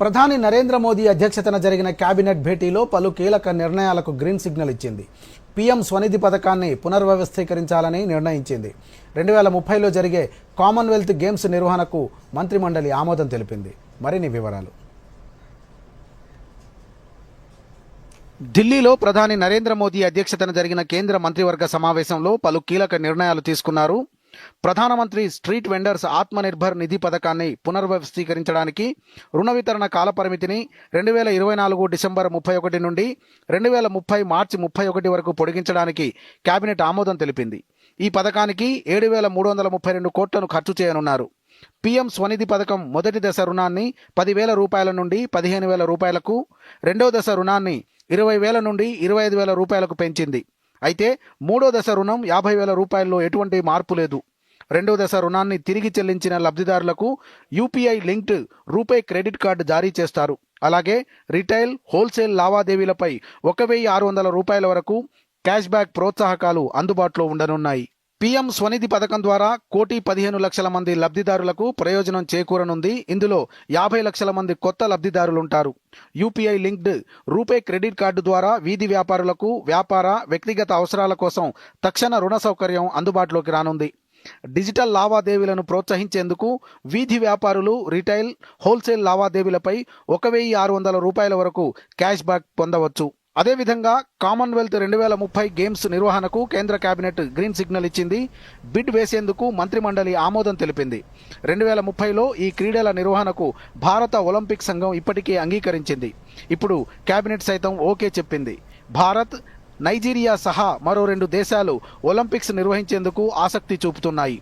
ప్రధాని నరేంద్ర మోదీ అధ్యక్షతన జరిగిన కేబినెట్ భేటీలో పలు కీలక నిర్ణయాలకు గ్రీన్ సిగ్నల్ ఇచ్చింది. పీఎం స్వనిధి పథకాన్ని పునర్వ్యవస్థీకరించాలని నిర్ణయించింది. రెండు వేల ముప్పైలో జరిగే కామన్వెల్త్ గేమ్స్ నిర్వహణకు మంత్రిమండలి ఆమోదం తెలిపింది. మరిన్ని వివరాలు. ఢిల్లీలో ప్రధాని నరేంద్ర మోదీ అధ్యక్షతన జరిగిన కేంద్ర మంత్రివర్గ సమావేశంలో పలు కీలక నిర్ణయాలు తీసుకున్నారు. ప్రధానమంత్రి స్ట్రీట్ వెండర్స్ ఆత్మనిర్భర్ నిధి పథకాన్ని పునర్వ్యవస్థీకరించడానికి రుణ వితరణ కాలపరిమితిని రెండు వేల ఇరవై నాలుగు డిసెంబర్ ముప్పై ఒకటి నుండి రెండు వేల ముప్పై మార్చి ముప్పై ఒకటి వరకు పొడిగించడానికి కేబినెట్ ఆమోదం తెలిపింది. ఈ పథకానికి ఏడు వేల మూడు వందల ముప్పై రెండు కోట్లను ఖర్చు చేయనున్నారు. పీఎం స్వనిధి పథకం మొదటి దశ రుణాన్ని పదివేల రూపాయల నుండి పదిహేను వేల రూపాయలకు రెండో దశ రుణాన్ని ఇరవై వేల నుండి ఇరవై ఐదు వేల రూపాయలకు పెంచింది. అయితే మూడో దశ రుణం యాభై వేల రూపాయల్లో ఎటువంటి మార్పు లేదు. రెండో దశ రుణాన్ని తిరిగి చెల్లించిన లబ్ధిదారులకు UPI linked RuPay credit card జారీ చేస్తారు. అలాగే రిటైల్ హోల్సేల్ లావాదేవీలపై ఒక వెయ్యి ఆరు వందల రూపాయల వరకు క్యాష్ బ్యాక్ ప్రోత్సాహకాలు అందుబాటులో ఉండనున్నాయి. పీఎం స్వనిధి పథకం ద్వారా కోటి పదిహేను లక్షల మంది లబ్ధిదారులకు ప్రయోజనం చేకూరనుంది. ఇందులో యాభై లక్షల మంది కొత్త లబ్ధిదారులుంటారు. UPI linked RuPay credit card ద్వారా వీధి వ్యాపారులకు వ్యాపార వ్యక్తిగత అవసరాల కోసం తక్షణ రుణ సౌకర్యం అందుబాటులోకి రానుంది. డిజిటల్ లావాదేవీలను ప్రోత్సహించేందుకు వీధి వ్యాపారులు రిటైల్ హోల్సేల్ లావాదేవీలపై ఒక వెయ్యి ఆరు వందల రూపాయల వరకు క్యాష్ బ్యాక్ పొందవచ్చు. అదేవిధంగా కామన్వెల్త్ రెండు వేల ముప్పై గేమ్స్ నిర్వహణకు కేంద్ర కేబినెట్ గ్రీన్ సిగ్నల్ ఇచ్చింది. బిడ్ వేసేందుకు మంత్రిమండలి ఆమోదం తెలిపింది. రెండు వేల ముప్పైలో ఈ క్రీడల నిర్వహణకు భారత ఒలింపిక్ సంఘం ఇప్పటికే అంగీకరించింది. ఇప్పుడు కేబినెట్ సైతం ఓకే చెప్పింది. భారత్ నైజీరియా సహా మరో రెండు దేశాలు ఒలింపిక్స్ నిర్వహించేందుకు ఆసక్తి చూపుతున్నాయి.